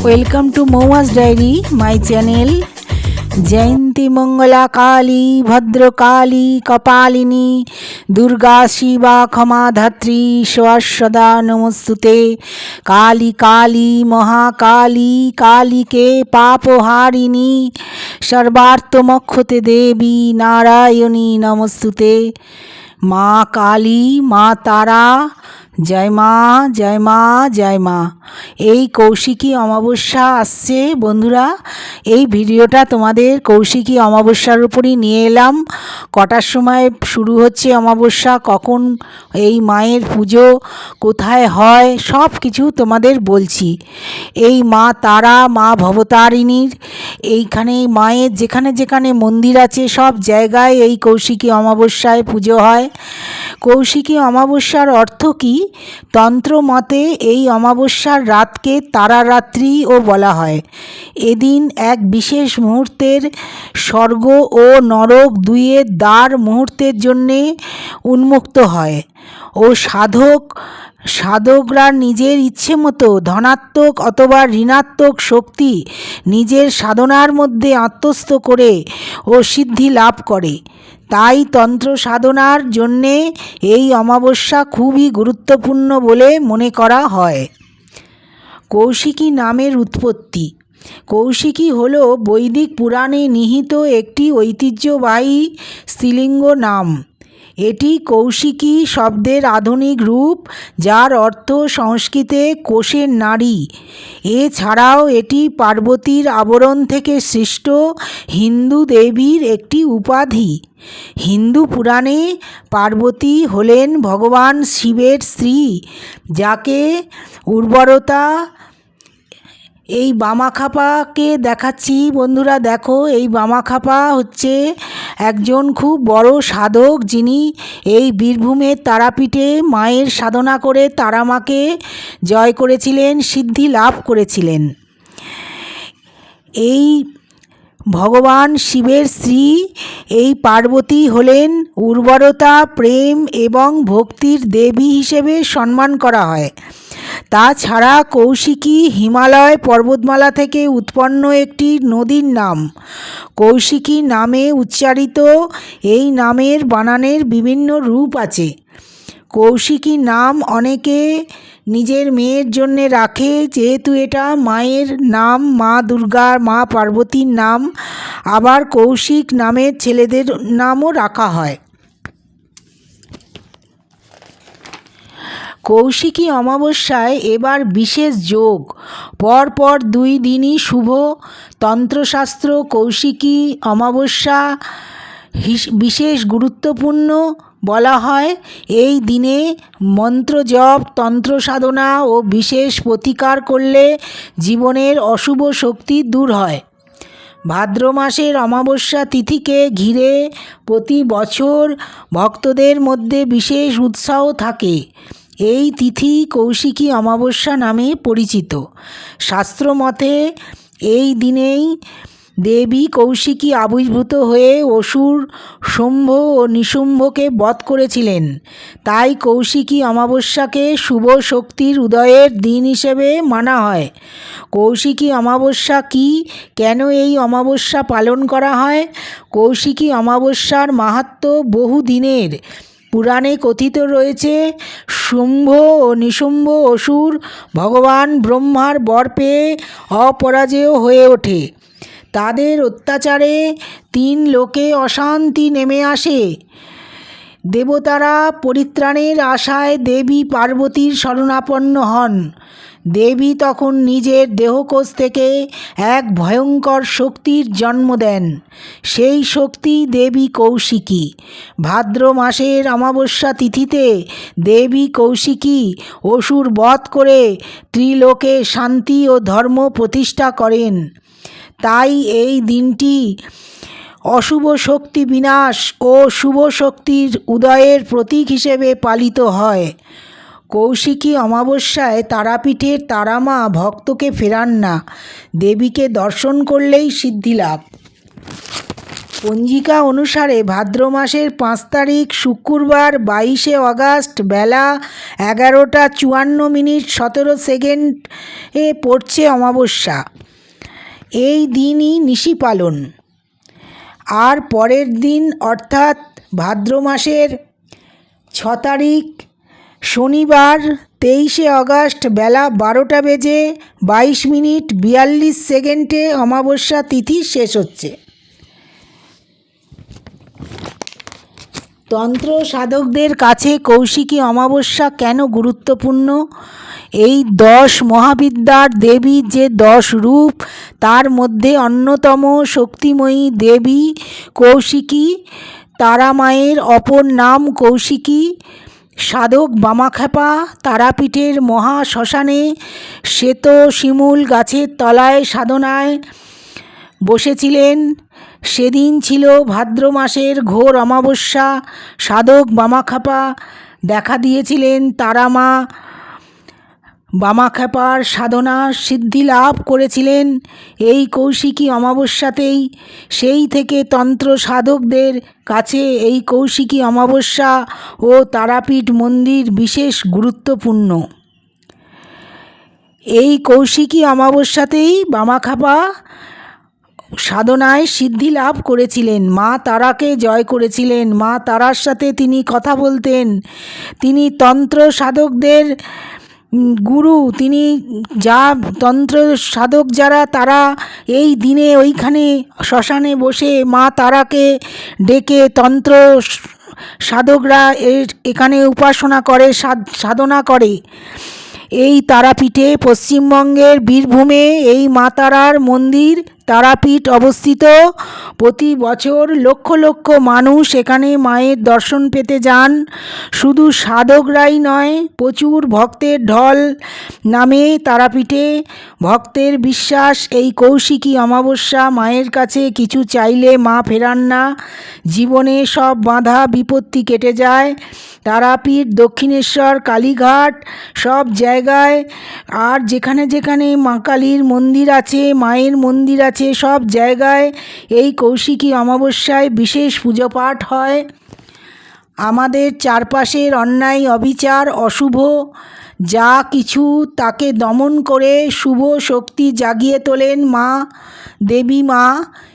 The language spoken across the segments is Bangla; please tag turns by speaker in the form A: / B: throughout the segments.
A: Welcome to Moumas diary my channel Jayanti Mangala Kali Bhadrakali Kapalini Durga Shiva Kshama Dhatri সদা নমস্তুতে কালী কালী মহাকালী কালীকে পাপহারিণী সর্বার্থমক্ষতে দেবী নারায়ণী নমস্তুতে মা কালী মা তারা জয় মা জয় মা জয় মা। এই কৌশিকী অমাবস্যা আসছে, বন্ধুরা। এই ভিডিওটা তোমাদের কৌশিকী অমাবস্যার উপরই নিয়ে এলাম। কটার সময় শুরু হচ্ছে অমাবস্যা, কখন এই মায়ের পুজো কোথায় হয়, সব কিছু তোমাদের বলছি। এই মা তারা, মা ভবতারিণীর, এইখানে মায়ের যেখানে যেখানে মন্দির আছে, সব জায়গায় এই কৌশিকী অমাবস্যায় পুজো হয়। কৌশিকী অমাবস্যার অর্থ কী? তন্ত্র মতে এই অমাবস্যার রাতকে তারারাত্রিও বলা হয়। এদিন এক বিশেষ মুহূর্তের স্বর্গ ও নরক দুইয়ের দ্বার মুহূর্তের জন্যে উন্মুক্ত হয় ও সাধক, সাধকরা নিজের ইচ্ছে মতো ধনাত্মক অথবা ঋণাত্মক শক্তি নিজের সাধনার মধ্যে আত্মস্থ করে ও সিদ্ধি লাভ করে। তাই তন্ত্র সাধনার জন্যে এই অমাবস্যা খুবই গুরুত্বপূর্ণ বলে মনে করা হয়। কৌশিকী নামের উৎপত্তি। কৌশিকী হল বৈদিক পুরাণে নিহিত একটি ঐতিহ্যবাহী স্ত্রীলিঙ্গ নাম। এটি কৌশিকী শব্দের আধুনিক রূপ, যার অর্থ সংস্কৃতে কোষের নারী। এছাড়াও এটি পার্বতীর আবরণ থেকে সৃষ্ট হিন্দু দেবীর একটি উপাধি। হিন্দু পুরাণে পার্বতী হলেন ভগবান শিবের স্ত্রী, যাকে উর্বরতা এই বামাখাপাকে দেখাচ্ছি। বন্ধুরা দেখো, এই বামাখাপা হচ্ছে একজন খুব বড় সাধক যিনি এই বীরভূমের তারাপীঠে মায়ের সাধনা করে তারামাকে জয় করেছিলেন, সিদ্ধি লাভ করেছিলেন। এই ভগবান শিবের শ্রী, এই পার্বতী হলেন উর্বরতা, প্রেম এবং ভক্তির দেবী হিসেবে সম্মান করা হয়। তাছাড়া কৌশিকী হিমালয় পর্বতমালা থেকে উৎপন্ন একটি নদীর নাম। কৌশিকী নামে উচ্চারিত এই নামের বানানের বিভিন্ন রূপ আছে। কৌশিকী নাম অনেকে নিজের মেয়ের জন্যে রাখে, যেহেতু এটা মায়ের নাম, মা দুর্গার মা পার্বতীর নাম। আবার কৌশিক নামের ছেলেদের নামও রাখা হয়। কৌশিকী অমাবস্যায় এবার বিশেষ যোগ। পরপর দুই দিনই শুভ তন্ত্রশাস্ত্র কৌশিকী অমাবস্যা বিশেষ গুরুত্বপূর্ণ বলা হয়। এই দিনে মন্ত্র জপ, তন্ত্র সাধনা ও বিশেষ প্রতিকার করলে জীবনের অশুভ শক্তি দূর হয়। ভাদ্র মাসের অমাবস্যা তিথিকে ঘিরে প্রতি বছর ভক্তদের মধ্যে বিশেষ উৎসাহ থাকে। এই তিথি কৌশিকী অমাবস্যা নামে পরিচিত। শাস্ত্রমতে এই দিনেই দেবী কৌশিকী আবির্ভূত হয়ে অসুর, শুম্ভ ও নিশুম্ভকে বধ করেছিলেন। তাই কৌশিকী অমাবস্যাকে শুভ শক্তির উদয়ের দিন হিসেবে মানা হয়। কৌশিকী অমাবস্যা কি? কেন এই অমাবস্যা পালন করা হয়? কৌশিকী অমাবস্যার মাহাত্ম বহু দিনের পুরাণে কথিত রয়েছে, শুম্ভ ও নিশুম্ভ অসুর ভগবান ব্রহ্মার বর পেয়ে অপরাজেয় হয়ে ওঠে। তাদের অত্যাচারে তিন লোকে অশান্তি নেমে আসে। দেবতারা পরিত্রাণের আশায় দেবী পার্বতীর শরণাপন্ন হন। দেবী তখন নিজের দেহকোষ থেকে এক ভয়ঙ্কর শক্তির জন্ম দেন। সেই শক্তি দেবী কৌশিকী। ভাদ্র মাসের অমাবস্যা তিথিতে দেবী কৌশিকী অসুর বধ করে ত্রিলোকে শান্তি ও ধর্ম প্রতিষ্ঠা করেন। তাই এই দিনটি অশুভ শক্তি বিনাশ ও শুভ শক্তির উদয়ের প্রতীক হিসেবে পালিত হয়। কৌশিকী অমাবস্যায় তারাপীঠের তারামা ভক্তকে ফেরান না, দেবীকে দর্শন করলেই সিদ্ধি লাভ। পঞ্জিকা অনুসারে ভাদ্র মাসের পাঁচ তারিখ শুক্রবার বাইশে অগাস্ট বেলা এগারোটা চুয়ান্ন মিনিট সতেরো সেকেন্ড এ পড়ছে অমাবস্যা। এই দিনই নিশি পালন। আর পরের দিন, অর্থাৎ ভাদ্র মাসের ছ তারিখ, শনিবার, তেইশে আগস্ট, বেলা বারোটা বেজে বাইশ মিনিট বিয়াল্লিশ সেকেন্ডে অমাবস্যা তিথি শেষ হচ্ছে। তন্ত্র সাধকদের কাছে কৌশিকী অমাবস্যা কেন গুরুত্বপূর্ণ? এই দশ মহাবিদ্যার দেবীর যে দশ রূপ, তার মধ্যে অন্যতম শক্তিময়ী দেবী কৌশিকী, তারামায়ের অপর নাম কৌশিকী, সাধক বামাখ্যাপা, তারাপীঠের মহা শ্মশানে শ্বেত শিমুল গাছের তলায় সাধনায় বসেছিলেন সেদিন ছিল ভাদ্র মাসের ঘোর অমাবস্যা, সাধক বামাখাপা দেখা দিয়েছিলেন তারামা বামাখ্যাপার সাধনা সিদ্ধি লাভ করেছিলেন এই কৌশিকী অমাবস্যাতেই। সেই থেকে তন্ত্র সাধকদের কাছে এই কৌশিকী অমাবস্যা ও তারাপীঠ মন্দির বিশেষ গুরুত্বপূর্ণ। এই কৌশিকী অমাবস্যাতেই বামাখ্যাপা সাধনায় সিদ্ধি লাভ করেছিলেন। মা তারাকে জয় করেছিলেন। মা তারার সাথে তিনি কথা বলতেন। তিনি তন্ত্র সাধকদের গুরু। তিনি যা তন্ত্র সাধক যারা, তারা এই দিনে ওইখানে শ্মশানে বসে মা তারাকে ডেকে তন্ত্র সাধকরা এখানে উপাসনা করে সাধনা করে। এই তারাপীঠে পশ্চিমবঙ্গের বীরভূমে এই মা তারার মন্দির তারাপীঠ অবস্থিত। প্রতি বছর লক্ষ লক্ষ মানুষ এখানে মায়ের দর্শন পেতে যান। শুধু সাধকরাই নয়, প্রচুর ভক্তের ঢল নামে তারাপীঠে। ভক্তের বিশ্বাস, এই কৌশিকী অমাবস্যা মায়ের কাছে কিছু চাইলে মা ফেরান না। জীবনে সব বাধা, বিপত্তি কেটে যায়। তারাপীঠ, দক্ষিণেশ্বর, কালীঘাট সব জায়গায়। আর যেখানে যেখানে মা কালীর মন্দির আছে, মায়ের মন্দির আছে সব জায়গায় এই কৌশিকী অমাবস্যায় বিশেষ পুজো পাঠ হয়। আমাদের চারপাশের অন্যায়, অবিচার, অশুভ, যা কিছু তাকে দমন করে শুভ শক্তি জাগিয়ে তোলেন মা, দেবী মা।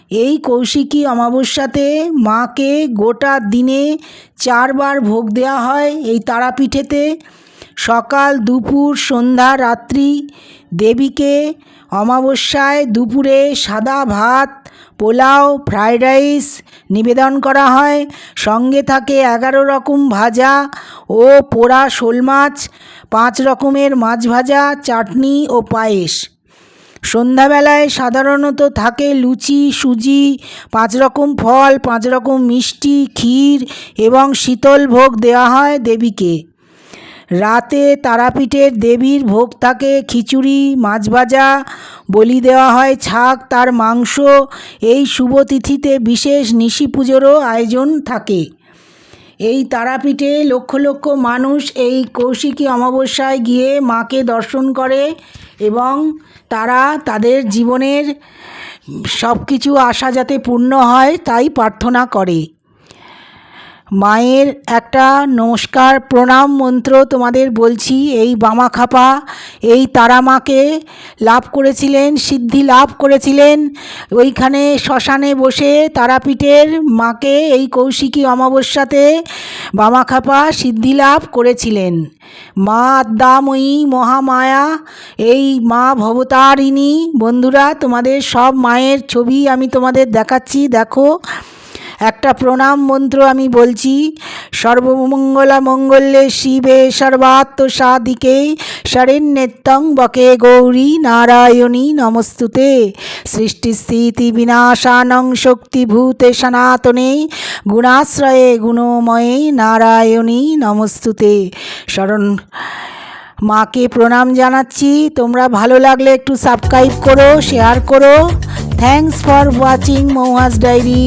A: এই কৌশিকী অমাবস্যাতে মাকে গোটা দিনে চারবার ভোগ দেওয়া হয় এই তারাপীঠেতে। সকাল, দুপুর, সন্ধ্যা, রাত্রি দেবীকে অমাবস্যায় দুপুরে সাদা ভাত, পোলাও ফ্রায়েড রাইস নিবেদন করা হয়। সঙ্গে থাকে এগারো রকম ভাজা ও পোড়া শোল মাছ, পাঁচ রকমের মাছ ভাজা, চাটনি ও পায়েস। সন্ধ্যাবেলায় সাধারণত থাকে লুচি, সুজি, পাঁচ রকম ফল, পাঁচ রকম মিষ্টি, ক্ষীর এবং শীতল ভোগ দেওয়া হয় দেবীকে। রাতে তারাপীঠের দেবীর ভোগ থাকে খিচুড়ি মাছ ভাজা বলি দেওয়া হয়, ছাক, তার মাংস। এই শুভ তিথিতে বিশেষ নিশি পুজোরও আয়োজন থাকে। এই তারাপীঠে লক্ষ লক্ষ মানুষ এই কৌশিকী অমাবস্যায় গিয়ে মাকে দর্শন করে এবং তারা তাদের জীবনের সব কিছু আশা যাতে পূর্ণ হয়, তাই প্রার্থনা করে। মায়ের একটা নমস্কার প্রণাম মন্ত্র তোমাদের বলছি। এই বামাখাপা এই তারা মাকে লাভ করেছিলেন, সিদ্ধি লাভ করেছিলেন। ওইখানে শ্মশানে বসে তারাপীঠের মাকে এই কৌশিকী অমাবস্যাতে বামাখাপা সিদ্ধি লাভ করেছিলেন। মা আদ্যাময়ী মহামায়া, এই মা ভবতারিণী, বন্ধুরা তোমাদের সব মায়ের ছবি আমি তোমাদের দেখাচ্ছি। দেখো একটা প্রণাম মন্ত্র আমি বলছি। সর্বমঙ্গলা মঙ্গলে শিবে সর্বাত্ম সাদিকে শরণ্যেত্তং বকে গৌরী নারায়ণী নমস্তুতে। সৃষ্টিস্থিতি বিনাশানং শক্তিভূতে সনাতনে গুণাশ্রয়ে গুণময়ে নারায়ণী নমস্তুতে। শরণ মাকে প্রণাম জানাচ্ছি। তোমরা ভালো লাগলে একটু সাবস্ক্রাইব করো শেয়ার করো। Thanks for watching Mouhas diary.